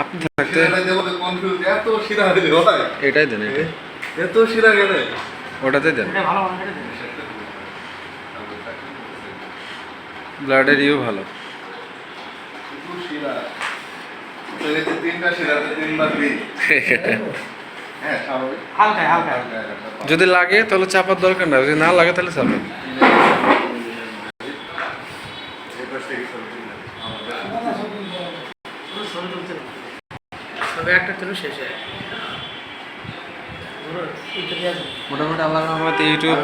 আপনি থাকতে এটাই দেন এটাই। এত শিরা গেলে ওটাতে দেন। ব্লাডের ইউ ভালো। হ্যাঁ যদি লাগে তাহলে চাপার দরকার না। যদি না লাগে তাহলে চাপান। না। তবে একটা তুলে শেষ হয়। মোটামুটি আল্লাহ রহমতে ইউটিউব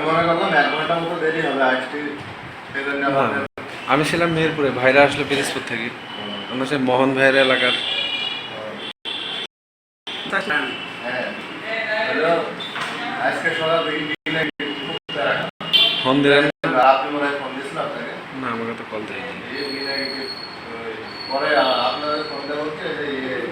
আমি ছিলাম মেহেরপুরে ভাইরা আসলো পিরিজপুর থেকে। আমরা সে মোহন ভাইয়ের এলাকার। হ্যাঁ। ফোন দিলেন? না আমাকে তো কল দেয়নি।